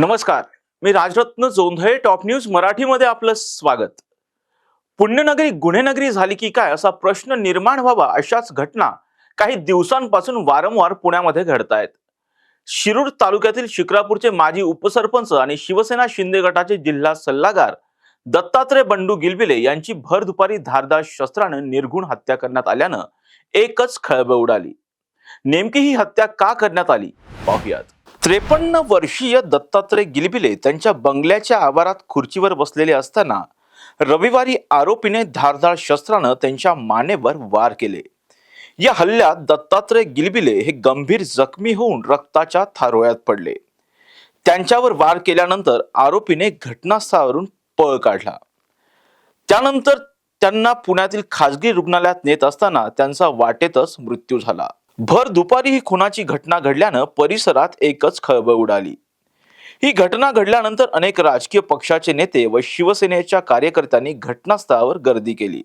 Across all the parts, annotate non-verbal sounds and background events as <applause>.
नमस्कार. मी Rajratna Jondhale top news मराठीमध्ये आपलं स्वागत. पुण्यनगरी गुन्हेनगरी झाली की काय असा प्रश्न निर्माण व्हावा अशाच घटना काही दिवसांपासून वारंवार पुण्यामध्ये घडतायत. शिरूर तालुक्यातील शिक्रापूरचे माजी उपसरपंच आणि शिवसेना शिंदे गटाचे जिल्हा सल्लागार दत्तात्रय बंडू गिलबिले यांची भर दुपारी धारदार शस्त्रानं निर्घुण हत्या करण्यात आल्यानं एकच खळबळ उडाली. नेमकी ही हत्या का करण्यात आली? पाहुयात. त्रेपन्न वर्षीय दत्तात्रय गिलबिले त्यांच्या बंगल्याच्या आवारात खुर्चीवर बसलेले असताना रविवारी आरोपीने धारधार शस्त्रानं त्यांच्या मानेवर वार केले. या हल्ल्यात दत्तात्रय गिलबिले हे गंभीर जखमी होऊन रक्ताच्या थारोळ्यात पडले. त्यांच्यावर वार केल्यानंतर आरोपीने घटनास्थळावरून पळ काढला. त्यानंतर त्यांना पुण्यातील खाजगी रुग्णालयात नेत असताना त्यांचा वाटेतच मृत्यू झाला. भर दुपारी ही खुनाची घटना घडल्यानं परिसरात एकच खळबळ उडाली. ही घटना घडल्यानंतर अनेक राजकीय पक्षाचे नेते व शिवसेनेच्या कार्यकर्त्यांनी घटनास्थळावर गर्दी केली.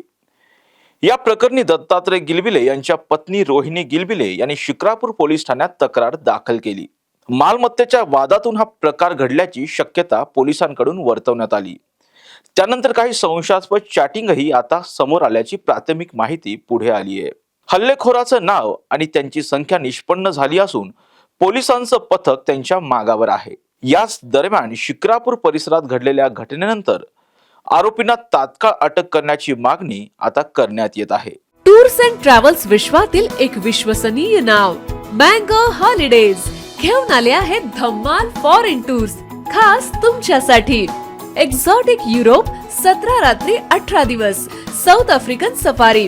या प्रकरणी दत्तात्रय गिलबिले यांच्या पत्नी रोहिणी गिलबिले यांनी शिक्रापूर पोलीस ठाण्यात तक्रार दाखल केली. मालमत्तेच्या वादातून हा प्रकार घडल्याची शक्यता पोलिसांकडून वर्तवण्यात आली. त्यानंतर काही संशयास्पद चॅटिंगही आता समोर आल्याची प्राथमिक माहिती पुढे आली आहे हल्लेखोराचं नाव आणि त्यांची संख्या निष्पन्न झाली असून पोलिसांचं पथक त्यांच्या मागावर आहे. याच दरम्यान शिक्रापूर परिसरात घडलेल्या घटनेनंतर आरोपींना तात्काळ अटक करण्याची मागणी आता करण्यात येत आहे. टूर्स अँड ट्रॅव्हल्स विश्वातील एक विश्वसनीय नाव मँगो हॉलिडेज. घेऊन आले आहेत धम्माल फॉरेन टूर्स खास तुमच्यासाठी. एक्झॉटिक युरोप सतरा रात्री अठरा दिवस साऊथ आफ्रिकन सफारी.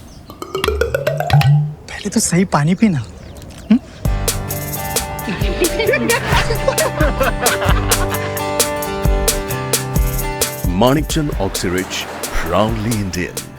तो सही पानी पीना <laughs> माणिकचंद ऑक्सीरिच राउंडली इंडियन.